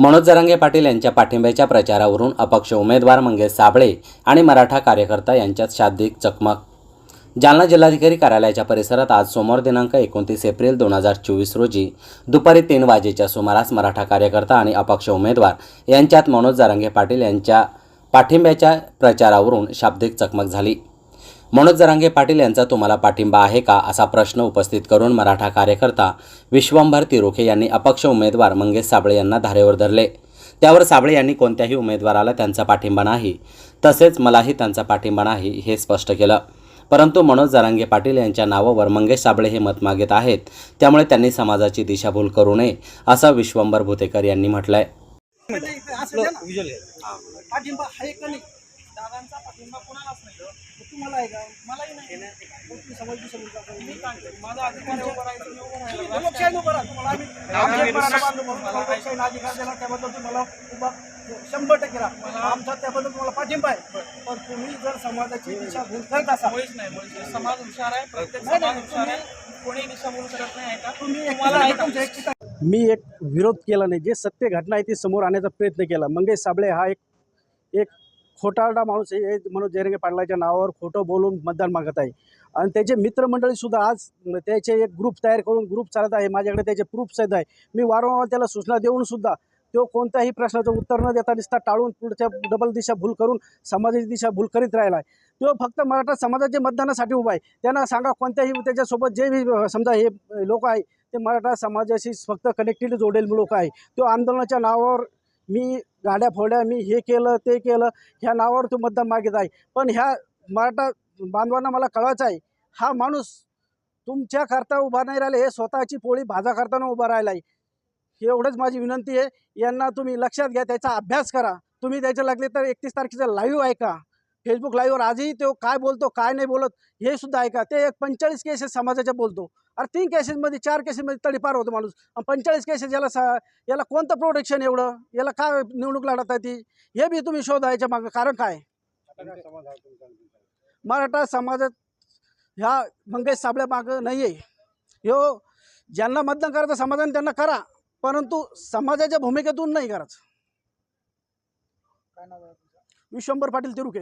मनोज जरांगे पाटील यांच्या पाठिंब्याच्या प्रचारावरून अपक्ष उमेदवार मंगेश साबळे आणि मराठा कार्यकर्ता यांच्यात शाब्दिक चकमक. जालना जिल्हाधिकारी कार्यालयाच्या परिसरात आज सोमवार दिनांक एकोणतीस एप्रिल दोन हजार चोवीस रोजी दुपारी तीन वाजेच्या सुमारास मराठा कार्यकर्ता आणि अपक्ष उमेदवार यांच्यात मनोज जरंगे पाटील यांच्या पाठिंब्याच्या प्रचारावरून शाब्दिक चकमक झाली. मनोज जरांगे पाटील यांचा तुम्हाला पाठिंबा आहे का? असा प्रश्न उपस्थित करून मराठा कार्यकर्ता विश्वंभर तिरोखे यांनी अपक्ष उमेदवार मंगेश साबळे यांना धारेवर धरले. त्यावर साबळे यांनी कोणत्याही उमेदवाराला त्यांचा पाठिंबा नाही. तसेच मलाही त्यांचा पाठिंबा नाही हे स्पष्ट केलं. परंतु मनोज जरांगे पाटील यांच्या नावावर मंगेश साबळे हे मत मागत आहेत. त्यामुळे त्यांनी समाजाची दिशाभूल करू नये असं विश्वंभर भुतेकर यांनी म्हटलंय. असं ना. पाठिंबा कोणालाच नाही. तुम्हाला आहे का? मलाही नाही. तुम्ही समजली समजून जाता. मी सांगते, माझा अधिकार उभं राहायचं, मी उभं राहिलो. तुम्ही लोकशाहीने उभं राहा. तुम्हाला आम्ही लोकशाहीने अधिकार दिला त्याबद्दल तुम्हाला उभा शंभर टक्के राहा. आमचा त्याबद्दल तुम्हाला पाठिंबा आहे. पण तुम्ही जर समाजाची दिशा भूल करत असाल मुळीच नाही समाज हुशार आहे. प्रत्येक समाज हुशार आहे. कोणी दिशाभूल करत नाही आहे का? तुम्ही तुम्हाला मी एक विरोध केला नाही. जे सत्य घटना आहे ती समोर आणण्याचा प्रयत्न केला. मंगेश साबळे हा एक एक खोटारडा माणूस हे मनोज जयरंगे पाटलाच्या नावावर खोटं बोलून मतदान मागत आहे. आणि त्याचे मित्रमंडळीसुद्धा आज त्याचे एक ग्रुप तयार करून ग्रुप चालत आहे माझ्याकडे त्याचे प्रूफ सहित आहे मी वारंवार त्याला सूचना देऊन सुद्धा तो कोणत्याही प्रश्नाचं उत्तर न देता दिसता टाळून पुढच्या डबल दिशा भूल करून समाजाची दिशा भूल करीत राहिला आहे. तो फक्त मराठा समाजाच्या मतदानासाठी उभा आहे. त्यांना सांगा कोणत्याही त्याच्यासोबत जे बी समजा हे लोक आहे ते मराठा समाजाशी फक्त कनेक्टेड जोडेल लोक आहे. तो आंदोलनाच्या नावावर मी गाड्या फोड्या मी हे केलं ते केलं ह्या नावावर तो मतदान मागित आहे पण ह्या मराठा बांधवांना मला कळवायचं आहे हा माणूस तुमच्याकरता उभा नाही राहिला हे स्वतःची पोळी भाजा करताना उभा राहिला आहे एवढंच माझी विनंती आहे. यांना तुम्ही लक्षात घ्या त्याचा अभ्यास करा. तुम्ही त्याच्या लागले तर एकतीस तारखेचा लाईव्ह ऐका. फेसबुक लाईव्हवर आजही तो काय बोलतो काय नाही बोलत हे सुद्धा ऐका. ते एक पंचेचाळीस केसेस समाजाच्या बोलतो. अरे तीन केसेसमध्ये चार केसेसमध्ये तडीपार होतो माणूस. आणि पंचेचाळीस केसेस याला सा याला कोणतं प्रोटेक्शन एवढं? याला काय निवडणूक लढत आहे ती हे बी तुम्ही शोधायच्या मागं. कारण काय? मराठा समाजात ह्या मंगेश साबळ्या मागं नाही आहे ह्यो ज्यांना मतदान करायचं समाधान त्यांना करा. परंतु समाजाच्या भूमिकेतून नाही करायचं. विश्वंभर पाटील तिरुके.